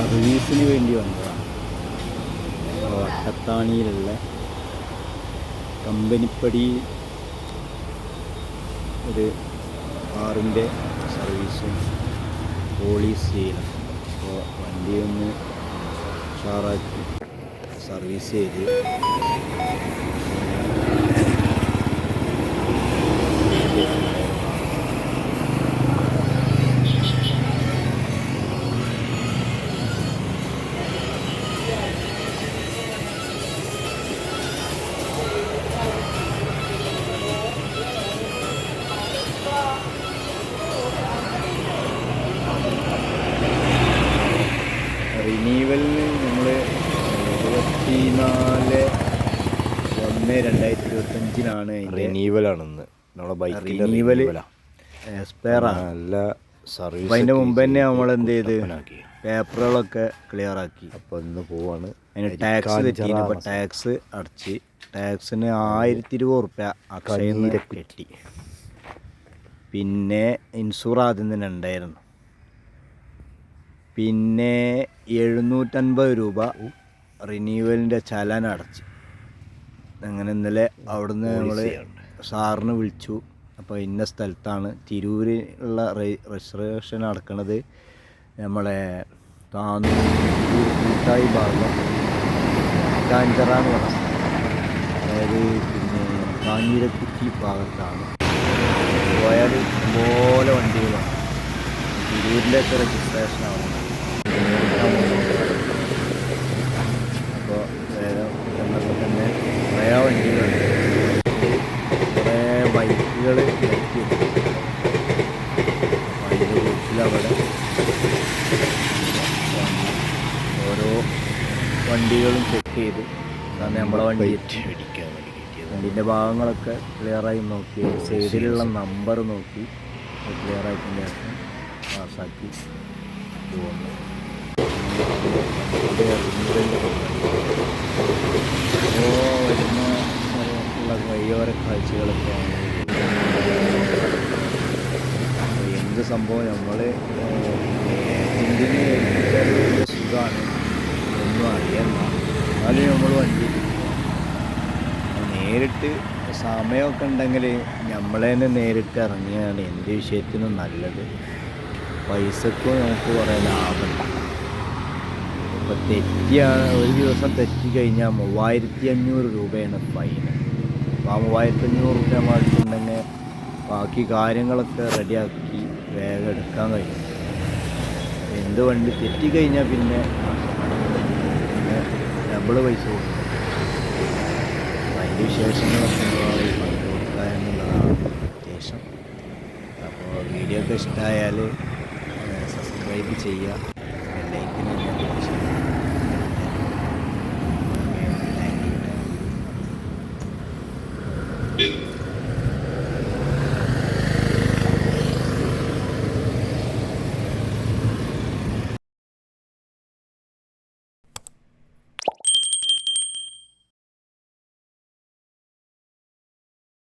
സർവീസിന് വേണ്ടി വന്നതാണ്. വട്ടത്താണിയിലുള്ള കമ്പനിപ്പടി ഒരു കാറിന്റെ സർവീസും പോളീസ് ചെയ്യണം. അപ്പോൾ വണ്ടി ഒന്ന് സർവീസ് ചെയ്ത് റിനീവലിന് നമ്മൾ ഇരുപത്തിനാല് ഒന്ന് രണ്ടായിരത്തി ഇരുപത്തഞ്ചിനാണ് അതിന്റെ റിനീവലാണെന്ന് നമ്മളെ റിനീവലാ എക്സ്പയറാണ് നല്ല സർവീസ് അതിന് അതിന്റെ മുമ്പ് തന്നെ നമ്മൾ എന്ത് ചെയ്ത്? പേപ്പറുകളൊക്കെ ക്ലിയർ ആക്കി. അപ്പൊ ഇന്ന് പോവാണ്. അതിന് ടാക്സ് അപ്പോൾ ടാക്സ് അടച്ച്. ടാക്സിന് ആയിരത്തി ഇരുപത് റുപ്യ അക്ഷയിൽ നിന്ന് കിട്ടി. പിന്നെ ഇൻഷുർ ആദ്യം തന്നെ ഉണ്ടായിരുന്നു. പിന്നെ എഴുന്നൂറ്റൻപത് രൂപ റിന്യൂവലിന്റെ ചലന അടച്ച്. അങ്ങനെ ഇന്നലെ അവിടുന്ന് നമ്മൾ സാറിന് വിളിച്ചു. അപ്പോൾ ഇന്ന സ്ഥലത്താണ്. തിരൂരിലുള്ള റിസർവേഷൻ നടക്കുന്നത് നമ്മളെ താന്നൂർ കൂട്ടായി ഭാഗം കാഞ്ചറ എന്ന് പറഞ്ഞ അതായത് പിന്നെ കാഞ്ഞിരക്കുറ്റി ഭാഗത്താണ്. പോയാൽ പോലെ വണ്ടികളാണ് തിരൂരിലേക്ക് രജിസ്ട്രേഷൻ ആവുന്നത് അപ്പോൾ വേഗം ചെന്നപ്പോൾ തന്നെ കുറേ വണ്ടികളുണ്ട് കുറേ ബൈക്കുകൾ നിർത്തി അതിന്റെ വീട്ടിലവിടെ ഓരോ വണ്ടികളും ചെക്ക് ചെയ്ത്. നമ്മളെ വണ്ടി വണ്ടിന്റെ ഭാഗങ്ങളൊക്കെ ക്ലിയറായി നോക്കി. സൈഡിലുള്ള നമ്പർ നോക്കി. ക്ലിയർ ശേഷം പാസ്സാക്കി പോകുന്നു. വരുന്ന വഴിയോര കാഴ്ചകളൊക്കെയാണ്. എന്ത് സംഭവം? നമ്മൾ സുഖമാണ്. ഒന്നും അറിയണ്ട എന്നാലും നമ്മൾ വണ്ടി നേരിട്ട് സമയമൊക്കെ ഉണ്ടെങ്കിൽ നമ്മളെ തന്നെ നേരിട്ട് ഇറങ്ങിയാണ്. എന്ത് വിഷയത്തിനും നല്ലത്. പൈസക്കും നമുക്ക് കുറേ ലാഭമുണ്ട് ഇപ്പോൾ തെറ്റിയാണ്. ഒരു ദിവസം തെറ്റി കഴിഞ്ഞാൽ മൂവായിരത്തി അഞ്ഞൂറ് രൂപയാണ് ഫൈൻ. അപ്പോൾ ആ മൂവായിരത്തി അഞ്ഞൂറ് രൂപ മാറ്റിട്ടുണ്ടെങ്കിൽ ബാക്കി കാര്യങ്ങളൊക്കെ റെഡിയാക്കി വേഗം എടുക്കാൻ കഴിയും. എന്ത് വണ്ടി തെറ്റിക്കഴിഞ്ഞാൽ പിന്നെ ഡബിൾ പൈസ കൊടുക്കും. അതിന്റെ വിശേഷങ്ങളൊക്കെ നിങ്ങളുമായി കൊടുക്കുക എന്നുള്ളതാണ് ഉദ്ദേശം. അപ്പോൾ വീഡിയോ ഒക്കെ ഇഷ്ടമായാൽ സബ്സ്ക്രൈബ് ചെയ്യുക. ലൈക്കിന്